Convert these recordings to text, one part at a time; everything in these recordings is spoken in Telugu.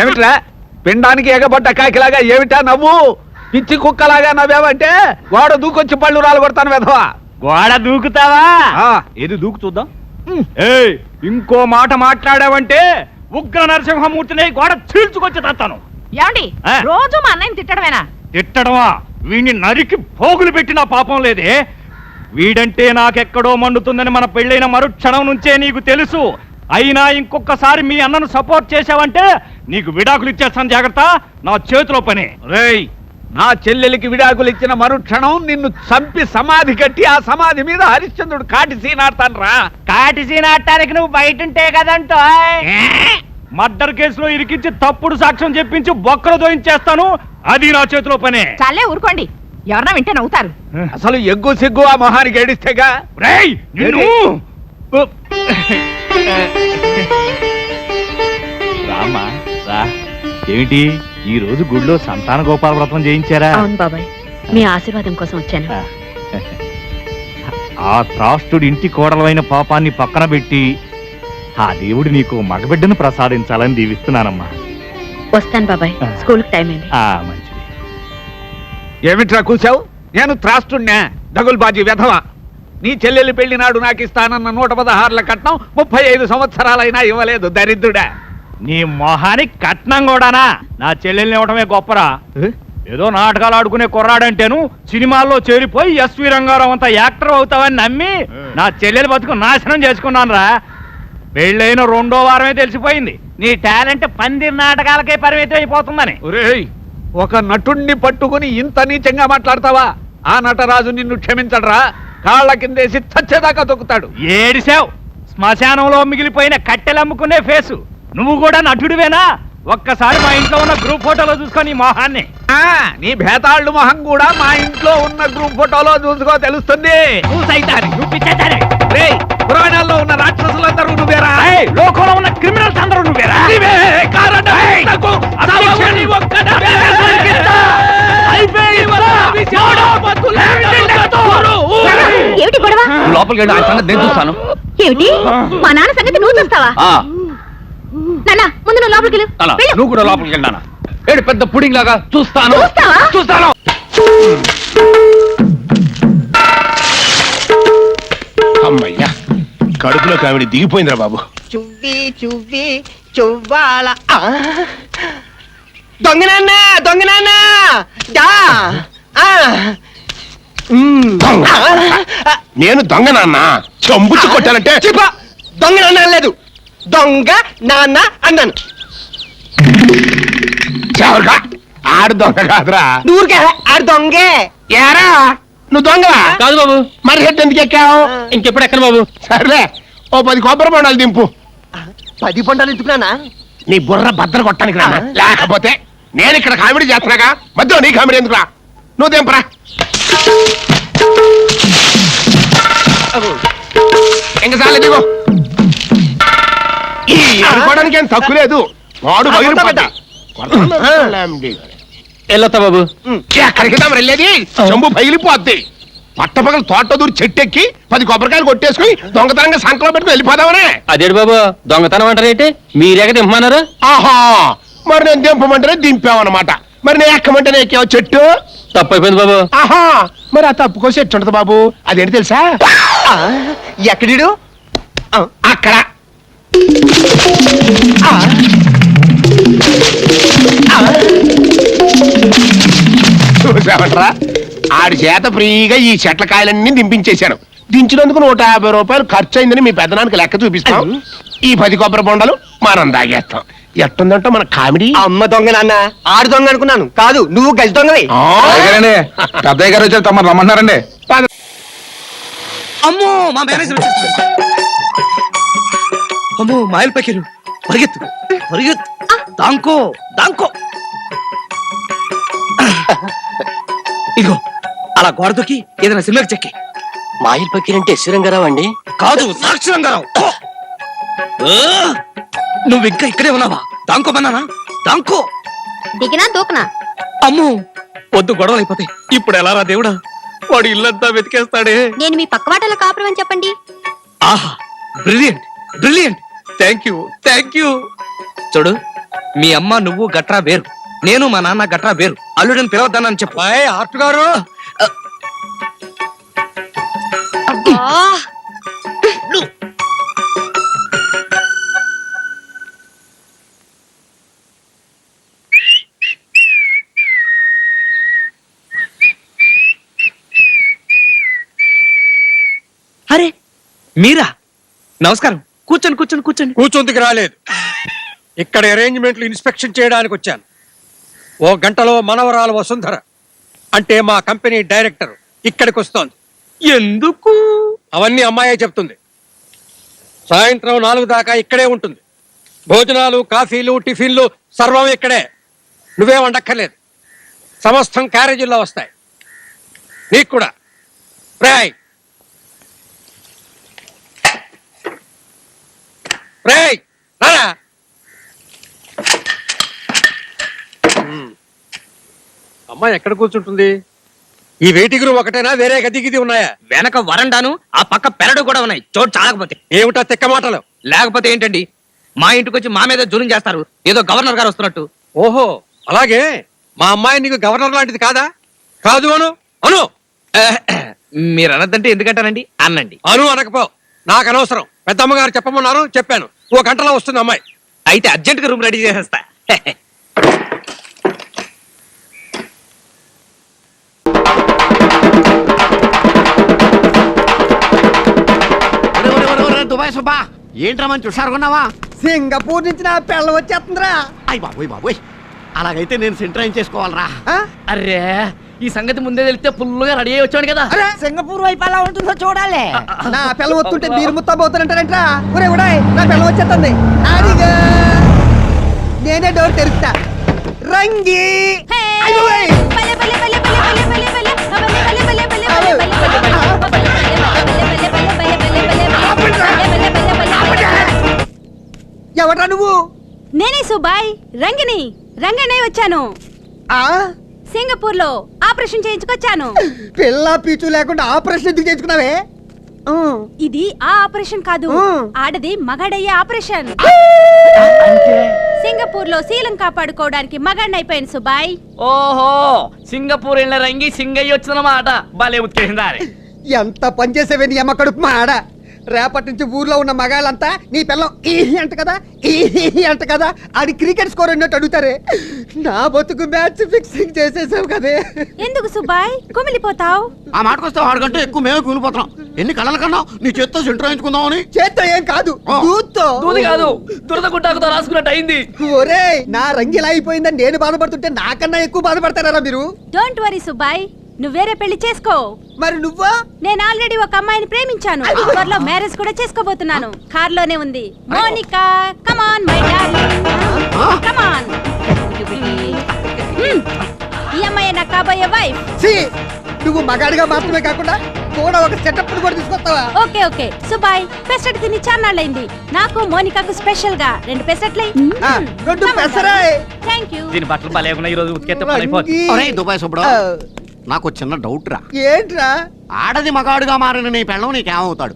ఏమిట్రా? పిండానికి ఎగబడ్డ కాకిలాగా ఏమిటా నవ్వు? పిచ్చి కుక్కలాగా నవ్వావంటే గోడ దూకొచ్చి పళ్ళు రాలు కొడతాను వెధవా. గోడ దూకుతావా? ఆ, ఏది దూకు చూద్దాం. ఏయ్ ఇంకో మాట మాట్లాడావంటే ఉగ్ర నరసింహమూర్తిని గోడ చీల్చుకొచ్చి తత్తాను ఏమండి. రోజు మా అన్నయ్యని తిట్టడమేనా? తిట్టడమా? వీణ్ణి నరికి పోగులు పెట్టిన పాపం లేదే. వీడంటే నాకెక్కడో మండుతుందని మన పెళ్ళైన మరుక్షణం నుంచే నీకు తెలుసు. అయినా ఇంకొకసారి మీ అన్నను సపోర్ట్ చేశావంటే నీకు విడాకులు ఇచ్చేస్తాను జాగ్రత్త. నా చేతిలో పని. రేయ్ నా చెల్లెలికి విడాకులు ఇచ్చిన మరుక్షణం నిన్ను చంపి సమాధి కట్టి ఆ సమాధి మీద హరిశ్చంద్రుడు కాటి సీనాడతాను రా కాటి సీనాటానికి నువ్వు బయట ఉంటే కదంటో మర్డర్ కేసులో ఇరికించి తప్పుడు సాక్ష్యం చెప్పించి బొక్కలు దోయించేస్తాను. అది నా చేతిలో పనే. చాలే ఊరుకోండి. ఎవరన్నా వింటే నవ్వుతారు. అసలు ఎగ్గు సిగ్గు ఆ మొహానికి ఏడిస్తేగా? రేయ్ నిన్ను. ఏమిటి? ఈ రోజు గుడిలో సంతాన గోపాల వ్రతం చేయించారా? అవును బాబాయ్. మీ ఆశీర్వాదం కోసం వచ్చాను. ఆ. త్రాష్టుడి ఇంటి కోడలైన పాపాన్ని పక్కన పెట్టి ఆ దేవుడు నీకు మగబిడ్డను ప్రసాదించాలని దీవిస్తున్నానమ్మా. వస్తాను బాబాయ్. స్కూల్కి టైం అయింది. ఆ మంచిది. ఏమిట్రా కూసావు నేను త్రాస్తున్నా దగుల్బాజీ వెధవ. నీ చెల్లెలి పెళ్ళి నాడు నాకు ఇస్తానన్న నూట పదహారుల కట్నం ముప్పై ఐదు సంవత్సరాలైనా ఇవ్వలేదు దరిద్రుడా. నీ మొహానికి కట్నం కూడానా? నా చెల్లెల్ని ఇవ్వటమే గొప్పరా? ఏదో నాటకాలు ఆడుకునే కుర్రాడంటేను సినిమాల్లో చేరిపోయి ఎస్వి రంగారావు అంత యాక్టర్ అవుతావని నమ్మి నా చెల్లెలు బతుకు నాశనం చేసుకున్నాను రా పెళ్ళైన రెండో వారమే తెలిసిపోయింది. నీ టాలెంట్ పందిరి నాటకాలకే పరిమితం అయిపోతుందని. ఒరేయ్ ఒక నటుణ్ణి పట్టుకుని ఇంత నీచంగా మాట్లాడతావా? ఆ నటరాజు నిన్ను క్షమించడరా? కాళ్ళ కిందేసి చచ్చేదాకా తొక్కుతాడు. ఏడిసావు. శ్మశానంలో మిగిలిపోయిన కట్టెలమ్ముకునే ఫేసు. నువ్వు కూడా నటుడివేనా? ఒక్కసారి మా ఇంట్లో ఉన్న గ్రూప్ ఫోటోలో చూసుకొని ఈ మొహాన్ని. ఆ, నీ భేతాళ్ళు మొహం కూడా మా ఇంట్లో ఉన్న గ్రూప్ ఫోటోలో చూసుకో తెలుస్తుంది. పురాణాల్లో ఉన్న రాక్షసులందరూ నువ్వేరా? ఏయ్, లోకంలో ఉన్న క్రిమినల్స్ అందరూ నువ్వేరా? లోపలికి వెళ్ళి ఆయన సంగతి నేను చూస్తాను. ఏమిటి? మా నాన్న సంగతి నువ్వు చూస్తావా? ఆ, నాన్న ముందు నువ్వు లోపలికి వెళ్ళు. అలా వెళ్ళు. నువ్వు కూడా లోపలికి వెళ్ళానా ఏడు పెద్ద పుడింగ్ లాగా చూస్తాను చూస్తావా? చూస్తాను అమ్మయ్యా కడుపులో కావిడి దిగిపోయిందిరా బాబు చువ్వి చువ్వి చువ్వాల ఆ! దొంగనాన్న దొంగనాన్న డా ఆ! ఉమ్. దొంగ. ఆ! నేను దొంగ నాన్న చంపుచ్చు కొట్టానంటే చిప్ప! దొంగ నాన్న అనలేదు దొంగ నాన్న అన్నాను. ఆడు దొంగ కాదురా. నూరుకే ఆడు దొంగే. ఏరా? నువ్వు దొంగవా? కాదు బాబు. మరి హెడ్ ఎందుకు ఎక్కావు? ఇంకెప్పుడు ఎక్కడ బాబు. సర్లే ఓ పది కొబ్బరి బొండాలు దింపు. పది పంటలు ఎందుకున్నానా? నీ బుర్ర బద్దర కొట్టడానికి రా లేకపోతే నేను ఇక్కడ కామెడీ చేస్తున్నాగా మధ్యలో నీ కామెడీ ఎందుకురా? నువ్వు దింపరా. ఇంకా చాలే దిగు. అనుకోవడానికి ఏం తక్కువ లేదు. వాడు బయలు వెళ్ళొస్తా బాబు. ఎక్కడికి వెళ్ళేది. చెంబు పగిలిపోద్ది. పట్టపగలు తోట దూరి చెట్టెక్కి పది కొబ్బరికాయలు కొట్టేసుకుని దొంగతనంగా సంకలో పెట్టుకుని వెళ్ళిపోదామనే. అదేడు బాబు దొంగతనం అంటారేంటి మీరేక దింపమన్నారు? ఆహా! మరి నేను దింపమంటేనే దింపావన్నమాట మరి నేను ఎక్కమంటేనే ఎక్కావు చెట్టు? తప్పు అయిపోయింది బాబు. ఆహా! మరి ఆ తప్పుకో చెట్టు ఉంటది బాబు. అదేంటి తెలుసా! ఎక్కడిడు! అక్కడ! చూసామంటరా ఆడి చేత ఫ్రీగా ఈ చెట్ల కాయలన్నీ దింపించేశాను దించినందుకు నూట యాభై రూపాయలు ఖర్చు అయిందని మీ పెద్దనానికి లెక్క చూపిస్తాం. ఈ పది కొబ్బరి బొండలు మనం దాగేస్తాం ఎట్టుందంటే మన కామెడీ? అమ్మ దొంగ నాన్న ఆడు దొంగ అనుకున్నాను. కాదు నువ్వు గజ దొంగవి. పెద్దయ్య గారు వచ్చారు తమరు రమ్మన్నారండి. అమ్మో మా మేనేజర్ అమ్మో మాయల్ పకిరు పరిగెత్తు పరిగెత్తు. దాంకో దాంకో. ఇదిగో అలా గోడ దొక్కి ఏదైనా సినిమాకి చెక్కి. మాయిల్ పక్కీర్ అంటే రంగారావు అండి? కాదు సాక్షి రంగారావు! నువ్వు ఇంకా ఇక్కడే ఉన్నావా? దాంకో బన్నానా దాంకో. దిగినా దూకనా? అమ్మో వద్దు గొడవలు అయిపోతాయి. ఇప్పుడు ఎలా రా దేవుడా? వాడు ఇల్లంతా వెతికేస్తాడే. నేను మీ పక్క వాటలో కాపురం అని చెప్పండి. ఆహా brilliant. Brilliant. Thank you thank you. చూడు మీ అమ్మ నువ్వు గట్రా వేరు. నేను మా నాన్న గట్రా వేరు. అల్లుడని పిలవద్దానని చెప్పు. ఆర్ట్ గారు. అరే మీరా? నమస్కారం. కూర్చోండి కూర్చోండి కూర్చోండి. కూర్చొందుకు రాలేదు. ఇక్కడ అరేంజ్మెంట్లు ఇన్స్పెక్షన్ చేయడానికి వచ్చాను. ఓ గంటలో మనవరాలు వసుంధర అంటే మా కంపెనీ డైరెక్టర్ ఇక్కడికి వస్తోంది. ఎందుకు? అవన్నీ అమ్మాయే చెప్తుంది. సాయంత్రం నాలుగు దాకా ఇక్కడే ఉంటుంది. భోజనాలు కాఫీలు టిఫిన్లు సర్వం ఇక్కడే. నువ్వే వండక్కర్లేదు. సమస్తం క్యారేజీల్లో వస్తాయి. నీకు కూడా. రేయ్ రారా ఉమ్. అమ్మాయి ఎక్కడ కూర్చుంటుంది? ఈ వెయిటింగ్ రూమ్ ఒకటేనా? వేరే గది గిది ఉన్నాయా? వెనక వరండాను ఆ పక్క పెరడు కూడా ఉన్నాయి. చోటు చాలకపోతే. ఏమిటా తిక్క మాటలు? లేకపోతే ఏంటండి? మా ఇంటికి వచ్చి మా మీద జులుం చేస్తారు. ఏదో గవర్నర్ గారు వస్తున్నట్టు. ఓహో అలాగే. మా అమ్మాయి నీకు గవర్నర్ లాంటిది కాదా? కాదు అను. అను. మీరు అనద్దంటే ఎందుకంటానండి? అన్నండి. అను అనకపో. నాకు అనవసరం. పెద్దమ్మగారు చెప్పమన్నారు చెప్పాను. ఓ గంటలో వస్తుంది అమ్మాయి. అయితే అర్జెంట్గా రూమ్ రెడీ చేసేస్తా. దుబాయ్ సుబ్బా ఏంట్రా మంచి హుషారుకున్నావా సింగపూర్ నుంచి నా పిల్ల వచ్చేస్తుందిరా. అయ్ బాబోయ్ బాబోయ్ అలాగైతే నేను సెంటర్ చేసుకోవాలరా. అరే ఈ సంగతి ముందే తెలిస్తే ఫుల్గా రెడీ అయ్యి వచ్చాడు కదా. సింగపూర్ వైపు ఎలా ఉంటుందో చూడాలి. నా పిల్ల వస్తుంటే మీరు ముత్తబోతానంటారంట్రా ఒరే ఉడాయ్ నా పిల్ల వచ్చేస్తుంది. అడిగా నేనే డోర్ తెరుస్తా. రంగి! ఎవడ్రా నువ్వు? నేనే సుబాయ్ రంగిని రంగనే వచ్చాను. ఆ? సింగపూర్లో ఆపరేషన్ చేయించుకొచ్చాను. పిల్ల పీచు లేకుండా ఆపరేషన్ ఎందుకు చేయించుకున్నావే. ఇది ఆ ఆపరేషన్ కాదు. ఆడది మగాడయ్యే ఆపరేషన్. సింగపూర్లో శీలం కాపాడుకోవడానికి మగాడిని అయిపోయాను సుబాయ్ ఓహో సింగపూర్ వెళ్ళిన రంగి సింగయ్య వచ్చినమాట భలే ఉత్కేసిందా అరే ఎంత పనిచేసేవే నీ అమ్మ కడుపు మాడ. రేపటి నుంచి ఊర్లో ఉన్న మగాళ్ళంతా నీ పిల్లం ఈ అంట కదా ఈ అంట కదా ఆడి క్రికెట్ స్కోర్ అన్నట్టు అడుగుతారే. నా బతుకు మ్యాచ్ ఫిక్సింగ్ చేసేసావు కదే. ఎందుకు సుబాయ్ కుమిలిపోతావు. ఆ మాటకొస్తే వాడికంటే ఎక్కువ మేమే కూలిపోతున్నాం. ఎన్ని కళలు కన్నావు? నీ చేత్తో సెంటర్ వేయించుకుందామని చేత్తో ఏం కాదు దూత్తో. దూది కాదు దురద గుట్టాకుతో రాసుకున్నట్టు అయింది. ఒరే నా రంగు ఇలా అయిపోయిందని నేను బాధపడుతుంటే నాకన్నా ఎక్కువ బాధపడతారా మీరు? డోంట్ వరీ సుబాయ్ నువ్వు వేరే పెళ్ళి చేసుకో. మరి నువ్వా? నేను ఆల్రెడీ ఒక అమ్మాయిని ప్రేమించాను. త్వరలో మ్యారేజ్ కూడా చేసుకోబోతున్నాను. కార్లోనే ఉంది. Monica come on my darling come on ఈ అమ్మాయి నా కాబోయే వైఫ్! నువ్వు మగాడిగా మాత్రమే కాకుండా కూడా ఒక సెటప్ కూడా తీసుకొస్తావా? Okay okay. సుబాయ్ పెసరట్ తిని చాన్నాళ్ళైంది నాకు మోనికాకు స్పెషల్గా రెండు పెసరట్లై. ఆ, రెండు పెసరాయ్. థ్యాంక్ యూ దీని బట్టలు ఈ రోజు ఉతికేస్తే. ఒరేయ్ దుబాయ్ నాకు చిన్న డౌట్ రా. ఏంట్రా? ఆడది మగాడుగా మారిన నీ పెళ్ళం నీకేమవుతాడు?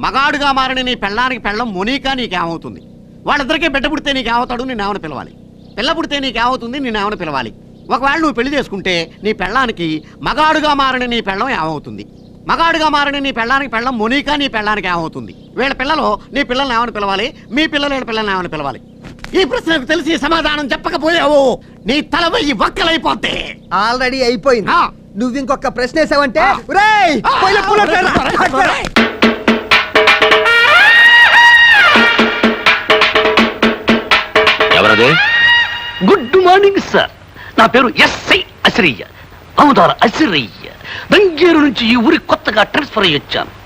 మగాడుగా మారిన నీ పెళ్ళానికి పెళ్ళం మునీకా నీకేమవుతుంది? వాళ్ళిద్దరికీ బిడ్డ పుడితే నీకేమవుతాడు? నేనేమని పిలవాలి? పిల్ల పుడితే నీకేమవుతుంది? నేనేమని పిలవాలి? ఒకవేళ నువ్వు పెళ్ళి చేసుకుంటే నీ పెళ్ళానికి మగాడుగా మారిన నీ పెళ్ళం ఏమవుతుంది? మగాడుగా మారిన నీ పెళ్ళానికి పెళ్ళం మునీకా నీ పెళ్ళానికి ఏమవుతుంది? వీళ్ళ పిల్లలు నీ పిల్లల్ని ఏమని పిలవాలి? మీ పిల్లలు వీళ్ళ పిల్లల్ని ఏమని పిలవాలి? ఈ ప్రశ్నకు తెలిసి సమాధానం చెప్పకపోయావు. నీ తల వెయ్యి వక్కలైపోతే. ఆల్రెడీ అయిపోయింది. ఆ. నువ్వు ఇంకొక ప్రశ్న వేసావంటే. ఒరేయ్, పూల. ఎవరది? గుడ్ మార్నింగ్ సార్ నా పేరు ఎస్ఐ అసిరయ్య అవుదార అసిరయ్య రంగేరు నుంచి ఈ ఊరి కొత్తగా ట్రాన్స్ఫర్ అయ్యి వచ్చాను.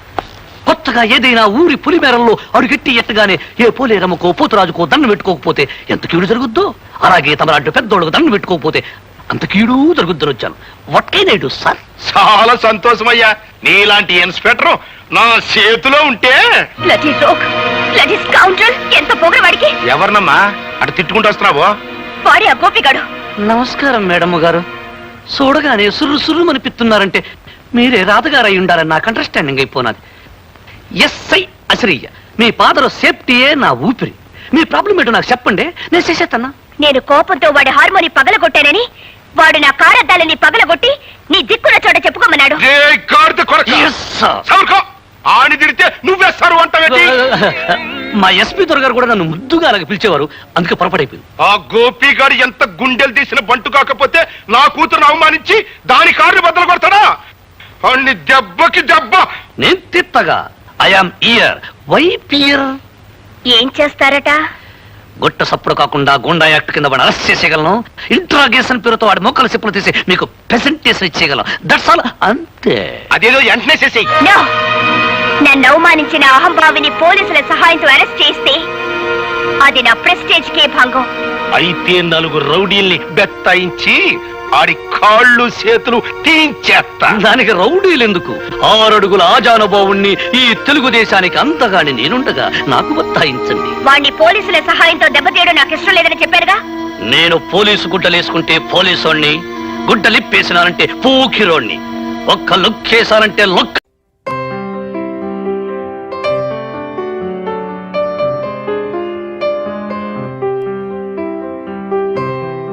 కొత్తగా ఏదైనా ఊరి పులిమేరల్లో అడుగెట్టి ఎట్టగానే ఏ పోలేరమ్మకో పోతురాజుకో దండం పెట్టుకోకపోతే ఎంత కీడు జరుగుద్దో? అలాగే తమలాంటి పెద్దోళ్ళకు దండం పెట్టుకోకపోతే అంత కీడు జరుగుద్దని వచ్చాను. What can I do sir. చాలా సంతోషమయ్యా. నీలాంటి ఇన్స్పెక్టర్ నా చేతిలో ఉంటే. ఎంత పొగరవాడికి ఎవరినమ్మా? అటు తిట్టుకుంటూ వస్తున్నావు? వాడి ఆ గోపిగాడు. నమస్కారం మేడమ్ గారు. చూడగానే సుర్రు సుర్రు అనిపిస్తున్నారంటే మీరే రాతగారు అయి ఉండాలని నాకు అండర్స్టాండింగ్ అయిపోనాది. ఎస్ఐ అసరయ్య. మీ ఫాదర్ సేఫ్టీయే నా ఊపిరి. మీ ప్రాబ్లం ఏంటో నాకు చెప్పండి. నేను చేసేస్తానా? నేను కోపంతో వాడి హార్మోని పగలగొట్టానని వాడు నా కారద్దాలని పగలగొట్టి నీ దిక్కున చోట చెప్పుకోమన్నాడు. Yes, sir. అంటావేంటి? మా ఎస్పీ గారు కూడా నన్ను ముద్దుగా అలాగ పిలిచేవారు. అందుకే పొరపడైపోయింది ఆ గోపిగాడు ఎంత గుండెలు తీసిన బంటు కాకపోతే నా కూతురును అవమానించి దాని కాళ్ళు బద్దలు కొడతాడా? అన్ని దెబ్బకి దెబ్బ! నేను తిత్తగా I am here why fear ఏం చేస్తారట? గొట్ట సప్పుడు కాకుండా గుండా యాక్ట్ కింద వాడు అరెస్ట్ చేసేయగలను. ఇంట్రాగేషన్ పేరుతో వాడి మొక్కలు చెప్పులు తీసి మీకు ప్రెసెంటేషన్ ఇచ్చేయగలం దట్స్ ఆల్ అంతే. అదేదో వెంటనే చేసేయి. నన్ను అవమానించిన అహంభావిని పోలీసుల సహాయంతో అరెస్ట్ చేస్తే అది నా ప్రెస్టేజ్ కే భంగం. అయితే నలుగురు రౌడీల్ని బెత్తాయించి ఆడి కాళ్ళు చేతులు తీయించేస్తా దానికి రౌడీలు ఎందుకు ఆరడుగుల ఆజానుభావుణ్ణి ఈ తెలుగుదేశానికి అంతగాని నేనుండగా నాకు బత్తాయించండి వాణ్ణి పోలీసుల సహాయంతో దెబ్బతీయడం నాకు ఇష్టం లేదని చెప్పారుగా నేను పోలీసు గుడ్డలేసుకుంటే పోలీసోణ్ణి గుడ్డలిప్పేసినానంటే పూకిరోణ్ణి ఒక్క లుక్ వేసానంటే లుక్